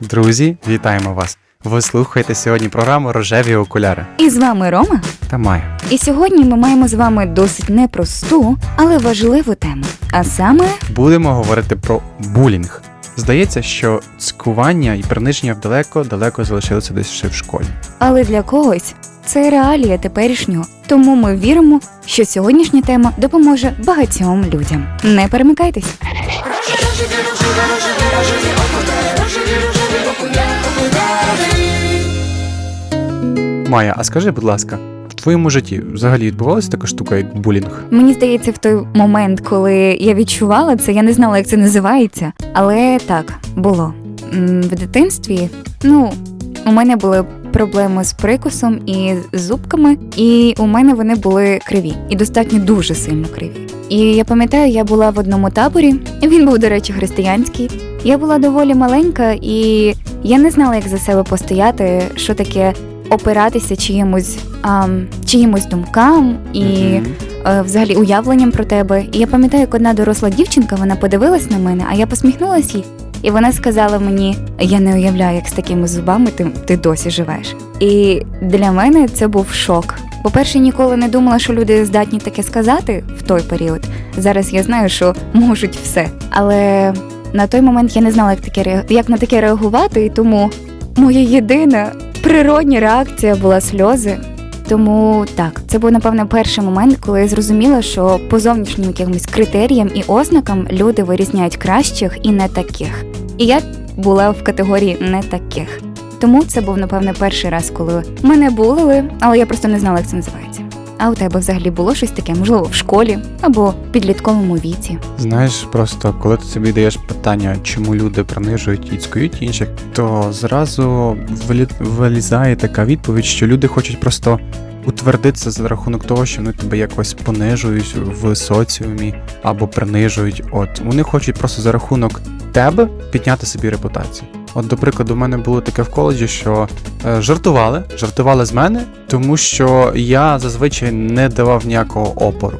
Друзі, вітаємо вас! Ви слухаєте сьогодні програму Рожеві окуляри І з вами Рома. та Майя. І сьогодні ми маємо з вами досить непросту, але важливу тему. А саме Будемо говорити про булінг. Здається, що цькування і приниження далеко-далеко залишилося десь ще в школі. але для когось це реалія теперішнього. Тому ми віримо, що сьогоднішня тема допоможе багатьом людям. Не перемикайтесь. Майя, а скажи, будь ласка, твоєму житті взагалі відбувалася така штука, як булінг? Мені здається, в той момент, коли я відчувала це, я не знала, як це називається. Але так, було. В дитинстві, ну, у мене були проблеми з прикусом і з зубками, і у мене вони були криві, і достатньо дуже сильно криві. І я пам'ятаю, я була в одному таборі. Він був, до речі, християнський. Я була доволі маленька, і я не знала, як за себе постояти, що таке опиратися чиїмось, ам, чиїмось думкам і Мгм. е, взагалі уявленням про тебе. І я пам'ятаю, як одна доросла дівчинка, вона подивилась на мене, а я посміхнулась їй, і вона сказала мені: Я не уявляю, як з такими зубами ти, ти досі живеш. І для мене це був шок. По-перше, ніколи не думала, що люди здатні таке сказати в той період. Зараз я знаю, що можуть все. Але на той момент я не знала, як таке як на таке реагувати, і тому моя єдина природня реакція була сльози. Тому так, це був напевно перший момент, коли я зрозуміла, що по зовнішнім якимось критеріям і ознакам люди вирізняють кращих і не таких. І я була в категорії не таких. Тому це був напевне перший раз, коли мене булили, але я просто не знала, як це називається. А у тебе взагалі було щось таке, можливо, в школі або в підлітковому віці. Знаєш, просто коли ти собі даєш питання, чому люди принижують і цькують інших, то зразу вилі- вилізає така відповідь, що люди хочуть просто утвердитися за рахунок того, що вони тебе якось понижують в соціумі або принижують. От вони хочуть просто за рахунок тебе підняти собі репутацію. От, до прикладу, в мене було таке в коледжі, що е, жартували, жартували з мене, тому що я зазвичай не давав ніякого опору.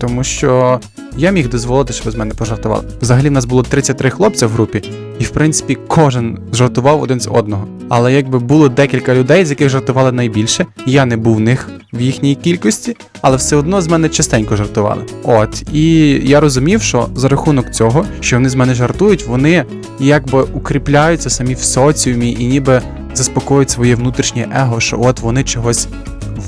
Тому що я міг дозволити, щоб з мене пожартували. Взагалі в нас було 33 хлопця в групі, і в принципі кожен жартував один з одного. Але якби було декілька людей, з яких жартували найбільше, я не був в них в їхній кількості, але все одно з мене частенько жартували. От і я розумів, що за рахунок цього, що вони з мене жартують, вони якби укріпляються самі в соціумі і ніби заспокоюють своє внутрішнє его, що от вони чогось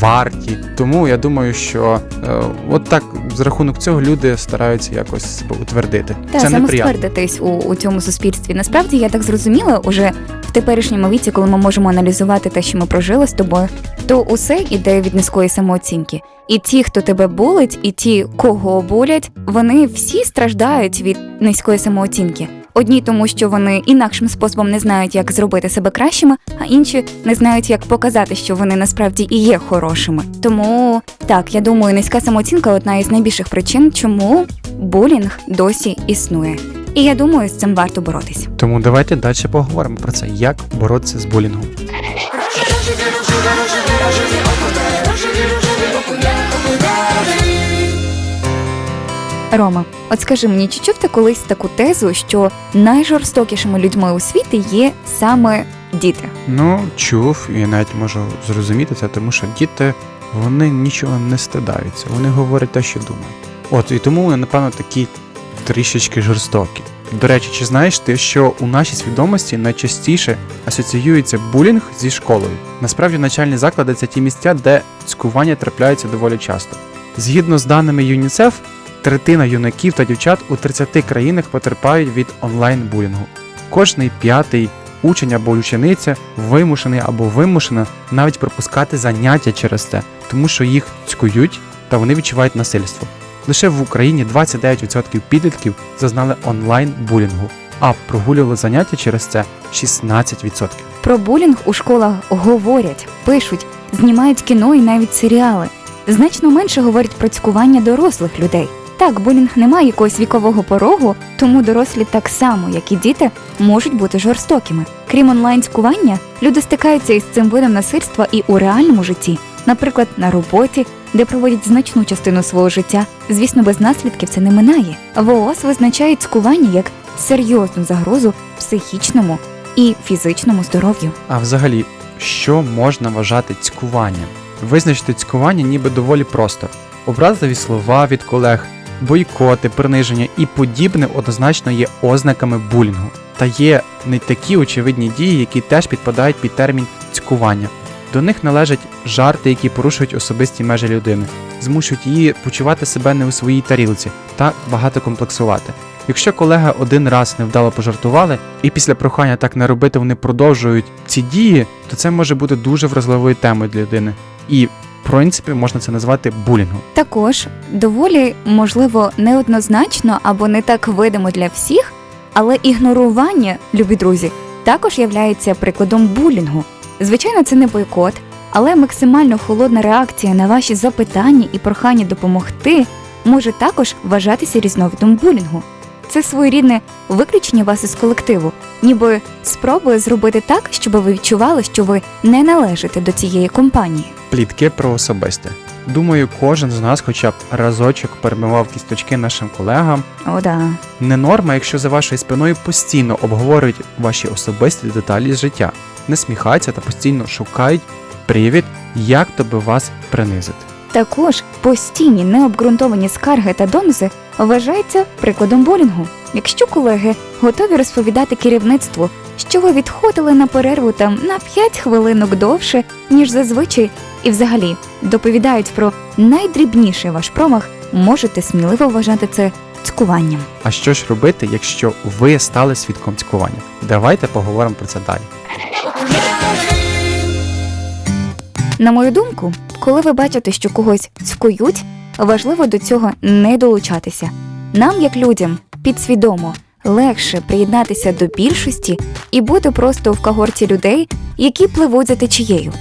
варті. Тому я думаю, що е, от так з рахунок цього люди стараються якось себе утвердити. Та Це неприємно. у, у цьому суспільстві. Насправді я так зрозуміла уже в теперішньому віці, коли ми можемо аналізувати те, що ми прожили з тобою, то усе іде від низької самооцінки. І ті, хто тебе булить, і ті, кого булять, вони всі страждають від низької самооцінки. Одні тому, що вони інакшим способом не знають, як зробити себе кращими, а інші не знають, як показати, що вони насправді і є хорошими. Тому так, я думаю, низька самооцінка одна із найбільших причин, чому булінг досі існує. І я думаю, з цим варто боротись. Тому давайте далі поговоримо про це, як боротися з булінгом. Рома, от скажи мені, чи чув ти колись таку тезу, що найжорстокішими людьми у світі є саме діти? Ну, чув, і навіть можу зрозуміти це, тому що діти вони нічого не стидаються, вони говорять те, що думають. От і тому вони, напевно, такі трішечки жорстокі. До речі, чи знаєш ти, що у нашій свідомості найчастіше асоціюється булінг зі школою? Насправді навчальні заклади це ті місця, де цькування трапляється доволі часто. Згідно з даними ЮНІЦЕФ, третина юнаків та дівчат у 30 країнах потерпають від онлайн-булінгу. Кожний п'ятий учень або учениця вимушений або вимушена навіть пропускати заняття через це, тому що їх цькують та вони відчувають насильство. Лише в Україні 29% підлітків зазнали онлайн-булінгу, а прогулювали заняття через це 16%. Про булінг у школах говорять, пишуть, знімають кіно і навіть серіали. Значно менше говорять про цькування дорослих людей. Так, булінг не має якогось вікового порогу, тому дорослі так само, як і діти, можуть бути жорстокими. Крім онлайн-цькування, люди стикаються із цим видом насильства і у реальному житті, наприклад, на роботі, де проводять значну частину свого життя. Звісно, без наслідків це не минає. ВООЗ визначає цькування як серйозну загрозу психічному і фізичному здоров'ю. А взагалі, що можна вважати цькуванням? Визначити цькування ніби доволі просто. Образливі слова від колег, бойкоти, приниження і подібне однозначно є ознаками булінгу. Та є не такі очевидні дії, які теж підпадають під термін цькування. До них належать жарти, які порушують особисті межі людини, змушують її почувати себе не у своїй тарілці та багато комплексувати. Якщо колега один раз невдало пожартували, і після прохання так не робити вони продовжують ці дії, то це може бути дуже вразливою темою для людини. І, принципі, можна це назвати булінгом. Також доволі можливо неоднозначно або не так видимо для всіх, але ігнорування, любі друзі, також являється прикладом булінгу. Звичайно, це не бойкот, але максимально холодна реакція на ваші запитання і прохання допомогти може також вважатися різновидом булінгу. Це своєрідне виключення вас із колективу, ніби спробує зробити так, щоб ви відчували, що ви не належите до цієї компанії. Плітки про особисте. Думаю, кожен з нас хоча б разочок перемивав кісточки нашим колегам. О, да. Не норма, якщо за вашою спиною постійно обговорюють ваші особисті деталі з життя, не сміхаються та постійно шукають привід, як то би вас принизити. Також постійні необґрунтовані скарги та доноси вважаються прикладом булінгу. Якщо колеги готові розповідати керівництву, що ви відходили на перерву там на 5 хвилинок довше, ніж зазвичай, і взагалі доповідають про найдрібніший ваш промах, можете сміливо вважати це цькуванням. А що ж робити, якщо ви стали свідком цькування? Давайте поговоримо про це далі. На мою думку, коли ви бачите, що когось цькують, важливо до цього не долучатися. Нам, як людям, підсвідомо легше приєднатися до більшості і бути просто в когорті людей, які пливуть за течією.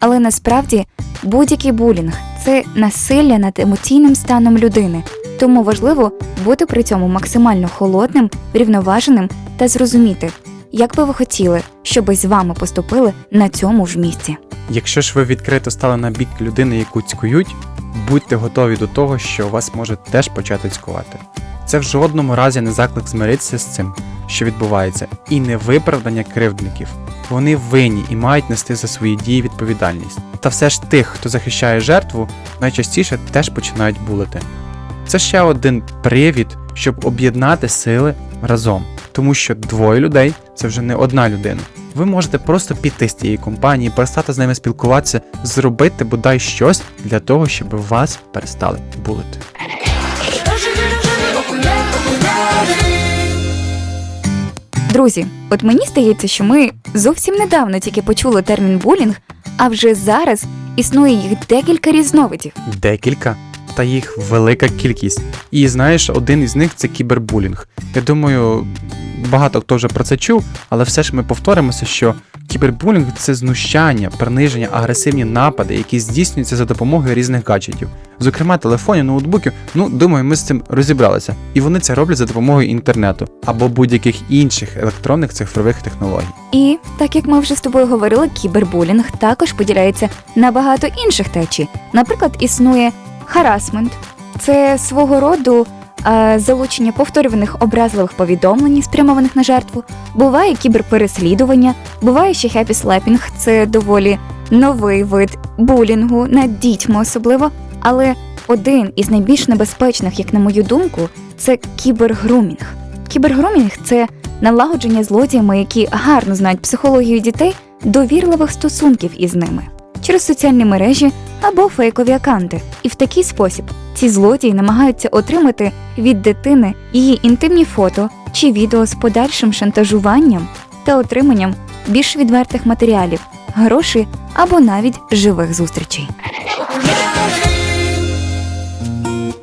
Але насправді будь-який булінг це насилля над емоційним станом людини, тому важливо бути при цьому максимально холодним, врівноваженим та зрозуміти, як би ви хотіли, щоби з вами поступили на цьому ж місці. Якщо ж ви відкрито стали на бік людини, яку цькують, будьте готові до того, що вас можуть теж почати цькувати. Це в жодному разі не заклик змиритися з цим, що відбувається, і не виправдання кривдників. Вони винні і мають нести за свої дії відповідальність. Та все ж тих, хто захищає жертву, найчастіше теж починають булити. Це ще один привід, щоб об'єднати сили разом, тому що двоє людей це вже не одна людина. Ви можете просто піти з цієї компанії, перестати з ними спілкуватися, зробити бодай щось для того, щоб вас перестали булити. Друзі, от мені здається, що ми зовсім недавно тільки почули термін булінг, а вже зараз існує їх декілька різновидів. Декілька, та їх велика кількість. І знаєш, один із них це кібербулінг. Я думаю, багато хто вже про це чув, але все ж ми повторимося, що кібербулінг це знущання, приниження, агресивні напади, які здійснюються за допомогою різних гаджетів, зокрема телефонів, ноутбуків. Ну, думаю, ми з цим розібралися. І вони це роблять за допомогою інтернету або будь-яких інших електронних цифрових технологій. І так як ми вже з тобою говорили, кібербулінг також поділяється на багато інших течій. Наприклад, існує харасмент, це свого роду залучення повторюваних образливих повідомлень, спрямованих на жертву. Буває кіберпереслідування, буває ще хеппі-слепінг, це доволі новий вид булінгу над дітьми особливо. Але один із найбільш небезпечних, як на мою думку, це кібергрумінг. Кібергрумінг це налагодження злодіями, які гарно знають психологію дітей, довірливих стосунків із ними через соціальні мережі або фейкові аккаунти. І в такий спосіб ці злодії намагаються отримати від дитини її інтимні фото чи відео з подальшим шантажуванням та отриманням більш відвертих матеріалів, грошей або навіть живих зустрічей.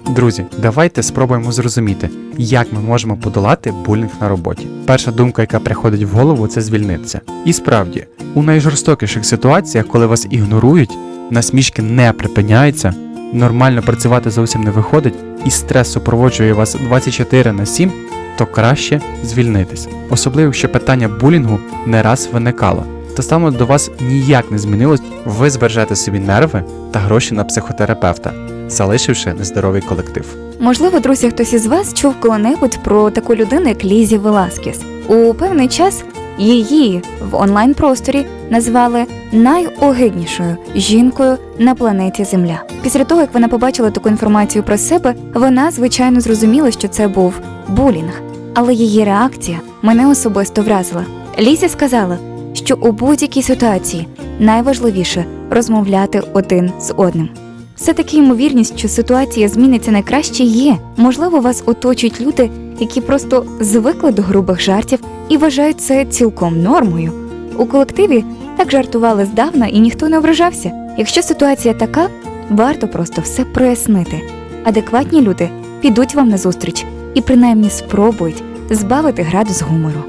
Друзі, давайте спробуємо зрозуміти, як ми можемо подолати булінг на роботі. Перша думка, яка приходить в голову, це звільнитися. І справді, у найжорстокіших ситуаціях, коли вас ігнорують, насмішки не припиняються, нормально працювати зовсім не виходить, і стрес супроводжує вас 24 на 7, то краще звільнитись. Особливо, якщо питання булінгу не раз виникало. Та саме до вас ніяк не змінилось, ви збережете собі нерви та гроші на психотерапевта, залишивши нездоровий колектив. Можливо, друзі, хтось із вас чув коли-небудь про таку людину, як Лізі Веласкіс. У певний час її в онлайн-просторі назвали найогиднішою жінкою на планеті Земля. Після того, як вона побачила таку інформацію про себе, вона звичайно зрозуміла, що це був булінг. Але її реакція мене особисто вразила. Лізі сказала, що у будь-якій ситуації найважливіше розмовляти один з одним. Все таки ймовірність, що ситуація зміниться на краще є. Можливо, вас оточують люди, які просто звикли до грубих жартів і вважають це цілком нормою. У колективі так жартували здавна і ніхто не ображався. Якщо ситуація така, варто просто все прояснити. Адекватні люди підуть вам на зустріч і принаймні спробують збавити градус гумору.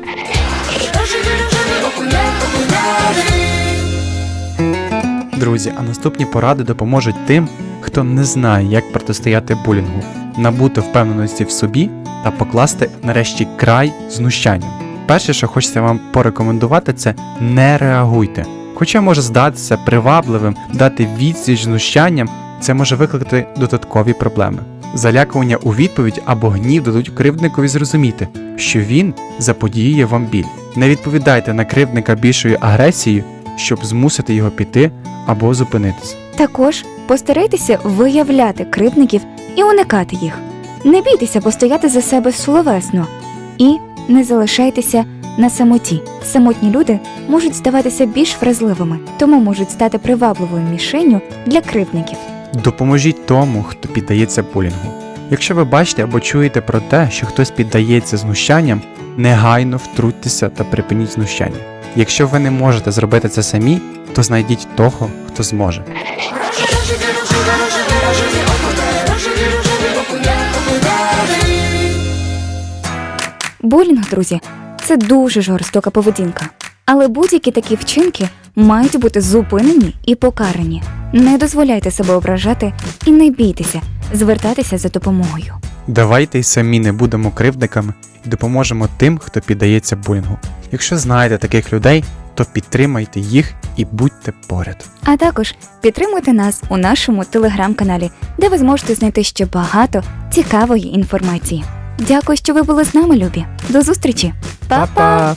Друзі, а наступні поради допоможуть тим, хто не знає, як протистояти булінгу, набути впевненості в собі та покласти нарешті край знущанням. Перше, що хочеться вам порекомендувати, це не реагуйте. Хоча може здатися привабливим дати відсіч знущанням, це може викликати додаткові проблеми. Залякування у відповідь або гнів дадуть кривдникові зрозуміти, що він заподіює вам біль. Не відповідайте на кривдника більшою агресією, щоб змусити його піти або зупинитися. Також постарайтеся виявляти кривдників і уникати їх. Не бійтеся постояти за себе словесно і не залишайтеся на самоті. Самотні люди можуть здаватися більш вразливими, тому можуть стати привабливою мішенню для кривдників. Допоможіть тому, хто піддається булінгу. Якщо ви бачите або чуєте про те, що хтось піддається знущанням, негайно втрутьтеся та припиніть знущання. Якщо ви не можете зробити це самі, то знайдіть того, хто зможе. Булінг, друзі, це дуже жорстока поведінка. Але будь-які такі вчинки мають бути зупинені і покарані. Не дозволяйте себе ображати і не бійтеся звертатися за допомогою. Давайте й самі не будемо кривдниками і допоможемо тим, хто піддається булінгу. Якщо знаєте таких людей, то підтримайте їх і будьте поряд. А також підтримуйте нас у нашому телеграм-каналі, де ви зможете знайти ще багато цікавої інформації. Дякую, що ви були з нами, любі. До зустрічі! Па-па!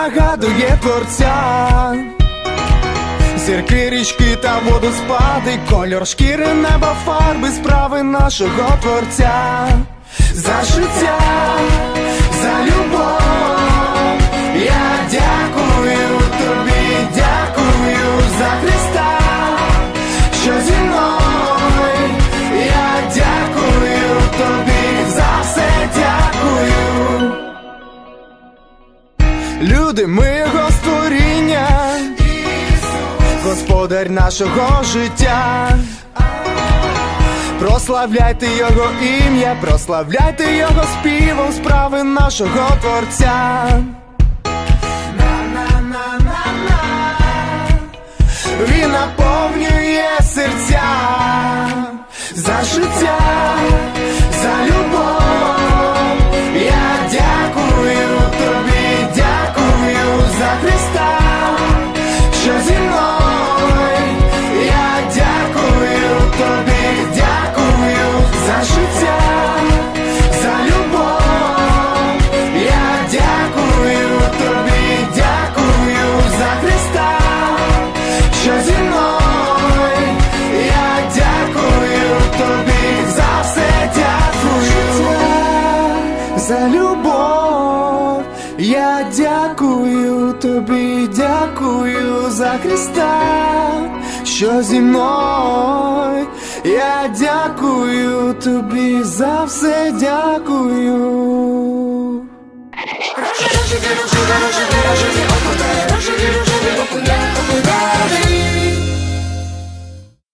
нагадує творця. Зірки, річки та водоспади, кольор шкіри, неба, фарби, справи нашого творця. За життя, за любов, я дякую тобі, дякую за Христа, що зі мною, Люди, ми його створіння, Господар нашого життя. Прославляйте його ім'я, прославляйте його співом справи нашого Творця. Він наповнює серця за життя, за любов. Я дякую тобі, дякую за Христа, що зі мною. Я дякую тобі за все дякую.